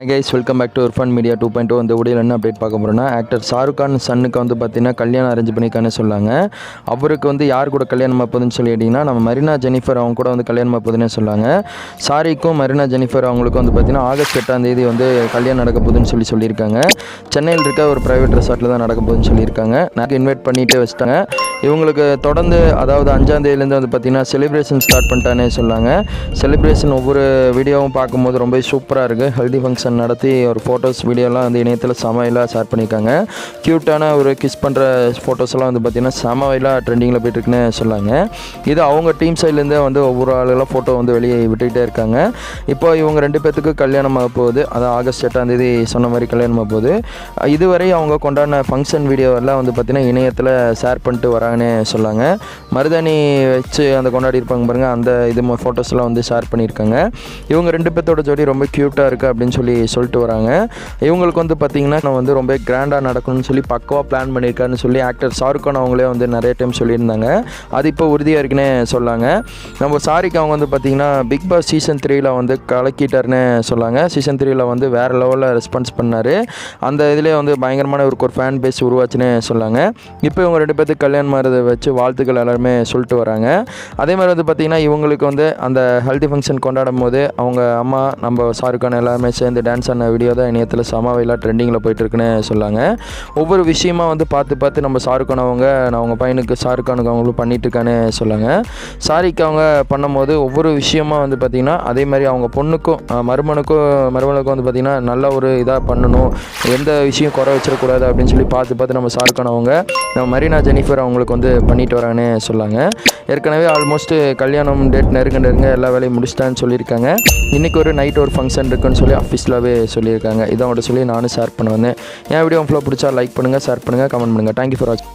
Guys welcome back to fun media two point two இந்த உடையில் என்ன அப்டேட் பார்க்க போகிறோன்னா ஆக்டர் ஷாருக் கான் சன்னுக்கு வந்து பார்த்தீங்கன்னா கல்யாணம் அரேஞ்ச் பண்ணிக்கான்னு சொல்லாங்க. அவருக்கு வந்து யார் கூட கல்யாணம் ஆகுதுன்னு சொல்லி கேட்டிங்கன்னா நம்ம மரினா ஜெனிஃபர் அவங்க கூட வந்து கல்யாணம் ஆகுதுன்னு சொல்லாங்க. சாரிக்கும் மரினா ஜெனிஃபர் அவங்களுக்கு வந்து பார்த்திங்கன்னா ஆகஸ்ட் எட்டாம் தேதி வந்து கல்யாணம் நடக்க போகுதுன்னு சொல்லி சொல்லியிருக்காங்க. சென்னையில் இருக்க ஒரு ப்ரைவேட் ரெசார்ட்டில் தான் நடக்க போகுதுன்னு சொல்லியிருக்காங்க. நான் இன்வைட் பண்ணிகிட்டே வச்சிட்டாங்க. இவங்களுக்கு தொடர்ந்து அதாவது அஞ்சாந்தேதியிலேருந்து வந்து பார்த்திங்கன்னா செலிப்ரேஷன் ஸ்டார்ட் பண்ணிட்டானே சொல்லாங்க செலிப்ரேஷன் ஒவ்வொரு வீடியோவும் பார்க்கும்போது ரொம்ப சூப்பராக இருக்குது ஹெல்தி ஃபங்க்ஷன் நடத்தி ஒரு ஃபோட்டோஸ் வீடியோலாம் வந்து இணையத்தில் சமையலாக ஷேர் பண்ணியிருக்காங்க. க்யூட்டான ஒரு கிஸ் பண்ணுற ஃபோட்டோஸ்லாம் வந்து பார்த்திங்கன்னா சமவையிலாக ட்ரெண்டிங்கில் போயிட்டுருக்குன்னு சொல்லாங்க இது அவங்க டீம் சைட்லேருந்தே வந்து ஒவ்வொரு ஆளுகளும் ஃபோட்டோ வந்து வெளியே விட்டுக்கிட்டே இருக்காங்க. இப்போ இவங்க ரெண்டு பேர்த்துக்கு கல்யாணம் ஆக போகுது. அது ஆகஸ்ட் எட்டாம் தேதி சொன்ன மாதிரி கல்யாணம் ஆக போகுது. இதுவரை அவங்க கொண்டாடின ஃபங்க்ஷன் வீடியோவெல்லாம் வந்து பார்த்திங்கன்னா இணையத்தில் ஷேர் பண்ணிட்டு வராங்க. வராங்கன்னு சொல்லாங்க. மருதாணி வச்சு அந்த கொண்டாடி இருப்பாங்க பாருங்கள் அந்த இது ஃபோட்டோஸ்லாம் வந்து ஷேர் பண்ணியிருக்காங்க. இவங்க ரெண்டு பேர்த்தோட ஜோடி ரொம்ப க்யூட்டாக இருக்குது அப்படின்னு சொல்லி சொல்லிட்டு வராங்க. இவங்களுக்கு வந்து பார்த்திங்கன்னா நான் வந்து ரொம்ப கிராண்டாக நடக்கணும்னு சொல்லி பக்கவாக பிளான் பண்ணியிருக்காருன்னு சொல்லி ஆக்டர் ஷாருக் கான் அவங்களே வந்து நிறைய டைம் சொல்லியிருந்தாங்க. அது இப்போ உறுதியாக இருக்குன்னு சொல்லாங்க. நம்ம சாரிக்கு அவங்க வந்து பார்த்திங்கன்னா பிக் பாஸ் சீசன் த்ரீயில் வந்து கலக்கிட்டார்னு சொல்லாங்க. சீசன் த்ரீயில் வந்து வேறு லெவலில் ரெஸ்பான்ஸ் பண்ணார். அந்த இதிலே வந்து பயங்கரமான இவருக்கு ஒரு ஃபேன் பேஸ் உருவாச்சுன்னு சொல்லாங்க. இப்போ இவங்க ரெண்டு பேர்த்துக்கு கல்யாணம் ஆகிறத வச்சு வாழ்த்துக்கள் எல்லாருமே சொல்லிட்டு வராங்க. அதே மாதிரி வந்து பார்த்திங்கன்னா இவங்களுக்கு வந்து அந்த ஹெல்தி ஃபங்க்ஷன் கொண்டாடும் போது அவங்க அம்மா நம்ம ஷாருக்கான் எல்லாருமே சேர்ந்து டான்ஸ் ஆன வீடியோ தான் இணையத்தில் சமாவையில் ட்ரெண்டிங்கில் போயிட்டுருக்குன்னு சொல்லாங்க ஒவ்வொரு விஷயமா வந்து பார்த்து பார்த்து நம்ம ஷாருக்கான் அவங்க நான் அவங்க பையனுக்கு சாருக்கானுக்கு அவங்களும் பண்ணிட்டுருக்கான்னு சொல்லாங்க சாரிக்கு அவங்க பண்ணும்போது ஒவ்வொரு விஷயமா வந்து பார்த்திங்கன்னா அதே மாதிரி அவங்க பொண்ணுக்கும் மருமனுக்கும் மருமனுக்கும் வந்து பார்த்திங்கன்னா நல்ல ஒரு இதாக பண்ணணும். எந்த விஷயம் குறை வச்சிடக்கூடாது அப்படின்னு சொல்லி பார்த்து பார்த்து நம்ம ஷாருக்கான் அவங்க நம்ம மரீனா ஜெனிஃபர் அவங்களுக்கு வந்து பண்ணிட்டு வராங்கன்னு சொல்லாங்க. ஏற்கனவே ஆல்மோஸ்ட்டு கல்யாணம் டேட் நெருங்க நெருங்க எல்லா வேலையும் முடிச்சிட்டான்னு சொல்லியிருக்காங்க. இன்றைக்கி ஒரு நைட் ஒரு ஃபங்க்ஷன் இருக்குன்னு சொல்லி ஆஃபீஸ்லாகவே சொல்லியிருக்காங்க. இதை அவங்கள்ட்ட சொல்லி நானும் ஷேர் பண்ண வந்தேன். என் வீடியோ ஃபுல்லாக பிடிச்சா லைக் பண்ணுங்கள் ஷேர் பண்ணுங்கள் கமெண்ட் பண்ணுங்கள் தேங்க்யூ ஃபார் வாட்சிங்